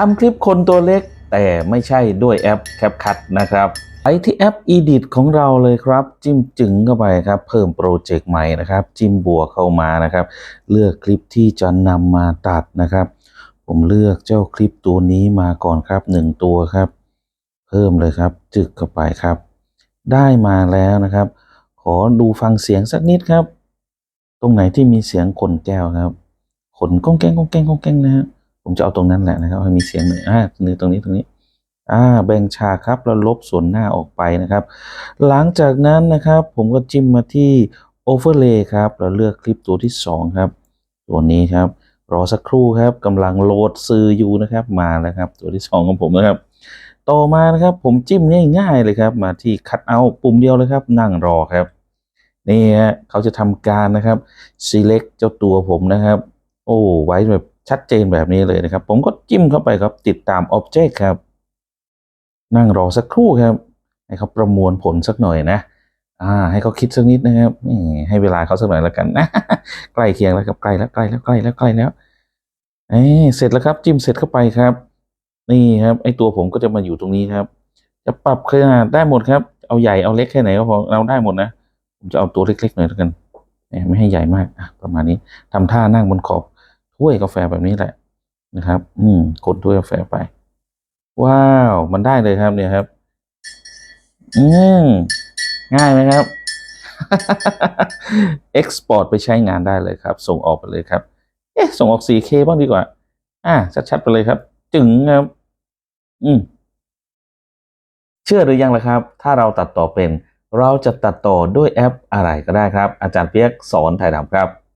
ทำคลิปคนตัวเล็ก แต่ไม่ใช่ด้วยแอป CapCut นะครับไปที่แอป Edit ของเราเลยครับ จิ้มจึงเข้าไปครับ เพิ่มโปรเจกต์ใหม่นะครับ จิ้มบวกเข้ามานะครับ เลือกคลิปที่จะนำมาตัดนะครับ ผมเลือกเจ้าคลิปตัวนี้มาก่อนครับหนึ่งตัวครับ เพิ่มเลยครับ จึกเข้าไปครับ ได้มาแล้วนะครับ ขอดูฟังเสียงสักนิดครับ ตรงไหนที่มีเสียงขนแก้วครับ ขนก้องแก้งก้องแก้งก้องแก้งนะฮะ ผมจะเอาตรงนั้นแหละนะครับให้มีเสียงหน่อยอ่านี่ตรงนี้ตรงนี้อ่าแบ่งฉากครับแล้วลบส่วนหน้าออกไปนะครับ หลังจากนั้นนะครับ ผมก็จิ้มมาที่ Overlay ครับแล้วเลือกคลิปตัวที่ 2 ครับตัวนี้ครับรอสักครู่ครับกำลังโหลดซื้ออยู่นะครับมาแล้วครับ ตัวที่ 2 ของผมนะครับ ต่อมานะครับผมจิ้มง่ายๆเลยครับ มาที่ Cut Out ปุ่มเดียวเลยครับ นั่งรอครับนี่ฮะเขาจะทำการนะครับ select เจ้าตัวผมนะครับ โอ้ไว้แบบ ชัดเจนแบบนี้เลยนะครับ ผมก็จิ้มเข้าไปครับ ติดตาม Object ครับ นั่งรอสักครู่ครับ ให้เขาประมวลผลสักหน่อยนะอ่า ให้เขาคิดสักนิดนะครับให้เวลาเขาสักหน่อยแล้วกันนะใกล้เคียงแล้วครับใกล้แล้วใกล้แล้วใกล้แล้วใกล้แล้วเอ้เสร็จแล้วครับ จิ้มเสร็จเข้าไปครับ นี่ครับ ไอตัวผมก็จะมาอยู่ตรงนี้ครับ จะปรับขนาดได้หมดครับ เอาใหญ่เอาเล็กแค่ไหนก็พอเราได้หมดนะผมจะเอาตัวเล็กๆหน่อยแล้วกันไม่ให้ใหญ่มากประมาณนี้ทำท่านั่งบนขอบ ถ้วยกาแฟแบบนี้แหละนะครับ อืมคนถ้วยกาแฟไป ว้าว มันได้เลยครับเนี่ยครับ อืมง่ายไหมครับ Export ไปใช้งานได้เลยครับ ส่งออกไปเลยครับ เอ๊ะ ส่งออก 4K บ้างดีกว่า อ่าชัดๆไปเลยครับ จึงครับ อืมเชื่อหรือยังล่ะครับ ถ้าเราตัดต่อเป็น เราจะตัดต่อด้วยแอปอะไรก็ได้ครับ อาจารย์เปียกสอนถ่ายทำครับ